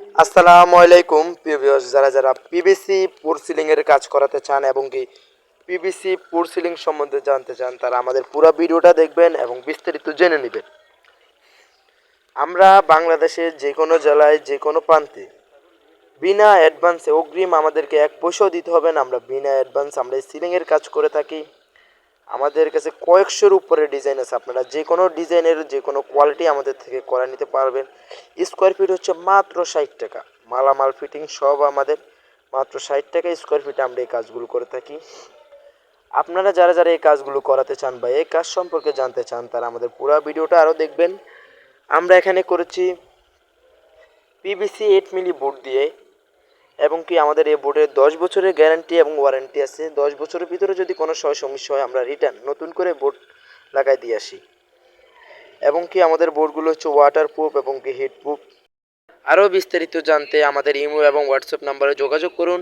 আসসালামু আলাইকুম প্রিভিয়াস যারা যারা পিবিসি পুর সিলিং এর কাজ করাতে চান এবং কি পিবিসি পুর সিলিং সম্বন্ধে জানতে চান, তারা আমাদের পুরো ভিডিওটা দেখবেন এবং বিস্তারিত জেনে নেবেন। আমরা বাংলাদেশের যে কোনো জেলায় যে কোনো প্রান্তে বিনা অ্যাডভান্সে অগ্রিম আমাদেরকে এক পয়সাও দিতে হবে না। আমরা বিনা অ্যাডভান্স আমরা এই সিলিংয়ের কাজ করে থাকি। আমাদের কাছে কয়েকশোর উপরে ডিজাইন আছে। আপনারা যে কোনো ডিজাইনের যে কোনো কোয়ালিটি আমাদের থেকে করে নিতে পারবেন। স্কোয়ার ফিট হচ্ছে মাত্র ষাট টাকা। মালামাল ফিটিং সব আমাদের। মাত্র ষাট টাকা স্কোয়ার ফিটে আমরা এই কাজগুলো করে থাকি। আপনারা যারা যারা এই কাজগুলো করাতে চান বা এই কাজ সম্পর্কে জানতে চান, তারা আমাদের পুরো ভিডিওটা আরও দেখবেন। আমরা এখানে করেছি পিবিসি এইট মিলি বোর্ড দিয়ে এবং কি আমাদের এই বোর্ডের দশ বছরের গ্যারান্টি এবং ওয়ারেন্টি আছে। দশ বছরের ভিতরে যদি কোনো সমস্যা হয়, আমরা রিটার্ন, নতুন করে বোর্ড লাগাই দিয়ে আসি। এবং কি আমাদের বোর্ডগুলো হচ্ছে ওয়াটারপ্রুফ এবং কি হিট প্রুফ আরও বিস্তারিত জানতে আমাদের ইমো এবং হোয়াটসঅ্যাপ নাম্বারে যোগাযোগ করুন।